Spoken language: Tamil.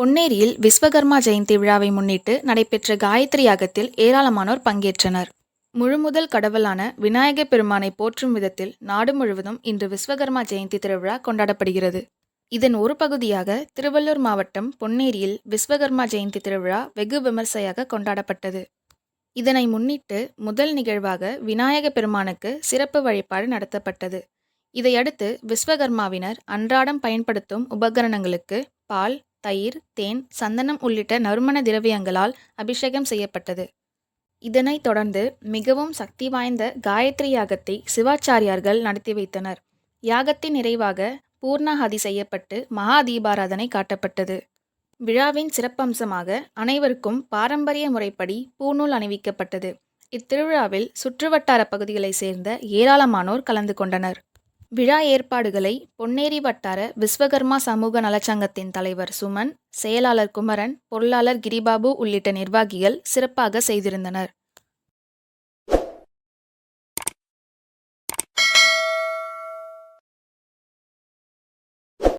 பொன்னேரியில் விஸ்வகர்மா ஜெயந்தி விழாவை முன்னிட்டு நடைபெற்ற காயத்ரி யாகத்தில் ஏராளமானோர் பங்கேற்றனர். முழுமுதல் கடவுளான விநாயக பெருமானை போற்றும் விதத்தில் நாடு முழுவதும் இன்று விஸ்வகர்மா ஜெயந்தி திருவிழா கொண்டாடப்படுகிறது. இதன் ஒரு பகுதியாக திருவள்ளூர் மாவட்டம் பொன்னேரியில் விஸ்வகர்மா ஜெயந்தி திருவிழா வெகு விமர்சையாக கொண்டாடப்பட்டது. இதனை முன்னிட்டு முதல் நிகழ்வாக விநாயக பெருமானுக்கு சிறப்பு வழிபாடு நடத்தப்பட்டது. இதையடுத்து விஸ்வகர்மாவினர் அன்றாடம் பயன்படுத்தும் உபகரணங்களுக்கு பால் தயிர் தேன் சந்தனம் உள்ளிட்ட நறுமண திரவியங்களால் அபிஷேகம் செய்யப்பட்டது. இதனைத் தொடர்ந்து மிகவும் சக்தி வாய்ந்த காயத்ரி யாகத்தை சிவாச்சாரியார்கள் நடத்தி வைத்தனர். யாகத்தின் நிறைவாக பூர்ணாஹதி செய்யப்பட்டு மகா தீபாராதனை காட்டப்பட்டது. விழாவின் சிறப்பம்சமாக அனைவருக்கும் பாரம்பரிய முறைப்படி பூநூல் அணிவிக்கப்பட்டது. இத்திருவிழாவில் சுற்றுவட்டார பகுதிகளைச் சேர்ந்த ஏராளமானோர் கலந்து கொண்டனர். விழா ஏற்பாடுகளை பொன்னேரி வட்டார விஸ்வகர்மா சமூக நலச்சங்கத்தின் தலைவர் சுமன் செயலாளர் குமரன் பொருளாளர் கிரிபாபு உள்ளிட்ட நிர்வாகிகள் சிறப்பாக செய்திருந்தனர்.